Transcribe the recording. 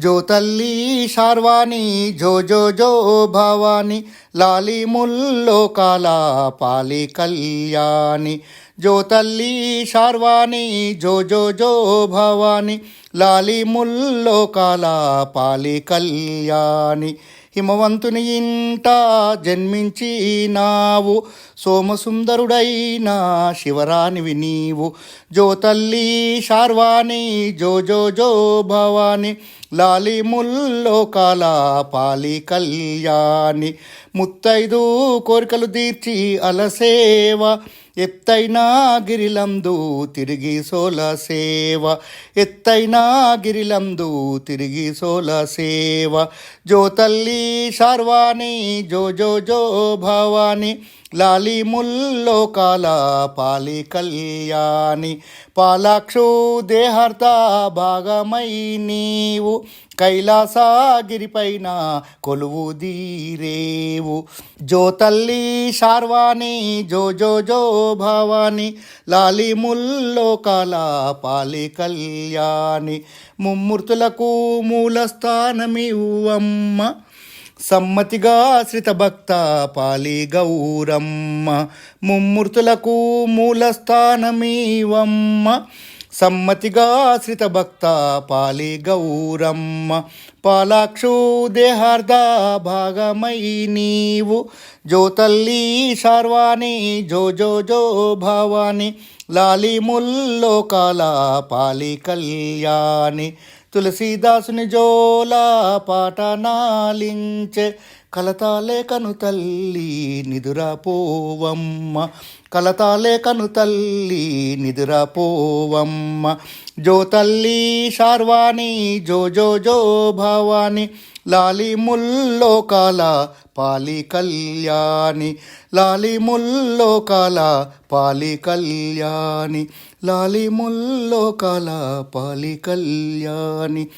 జో తల్లి శార్వాణి జో జో జో భవాని లాలి ముల్లోకాల పాలి కళ్యాణి. జో తల్లి శార్వాణి జో జో జో భవాని లాలి ముల్లోకాల పాలి కళ్యాణి. హిమవంతుని ఇంట జన్మించినావు. సోమసుందరుడైన శివరానివి నీవు. జో తల్లి శార్వాణి జో జో జో భవాని లాలి ముల్లోకాల పాలి కళ్యాణి. ముత్తైదు కోరికలు తీర్చి అలసేవ. ఎత్తైన గిరిలందు తిరిగి సోల సేవ ఎత్తైన గిరిలందు తిరిగి సోల సేవ జో తల్లి శార్వాణి జో జో జో భవాని. లాలిముల్లోకాల పాలి కళ్యాణి పాలాక్షు దేహర్త భాగమై నీవు కైలాసగిరిపైన కొలువు దీరేవు. జో తల్లి శార్వాణి జో జో జో భవాని లాలి ముల్లోకాల పాలి కళ్యాణి ముమ్మూర్తులకు మూలస్థానమివ్వమ్మ. సమ్మతిగా ఆశ్రిత భక్త పాలి గౌరమ్మ. ముమ్మూర్తులకు మూలస్థానమీవమ్మ. సమ్మతిగా ఆశ్రిత భక్త పాలి గౌరమ్మ. పాలాక్షు దేహార్ద భాగమై నీవు. జో తల్లి శార్వాణి జో జో జో భవాని. లాలి ముల్లోకాల పాలి కళ్యాణి. తులసీదాసుని జోలా పాట నాలించే కలతాలే కను తల్లి నిదురపోవమ్మ కలతాలే కను తల్లి నిదురపోవమ్మ జో తల్లి శార్వాణి జో జో జో భవాని. లాలి ముల్లోకాల పాలి కళ్యాణి లాలి ముల్లోకాల పాలి కళ్యాణి లాలి ముల్లోకాల పాలి కళ్యాణి.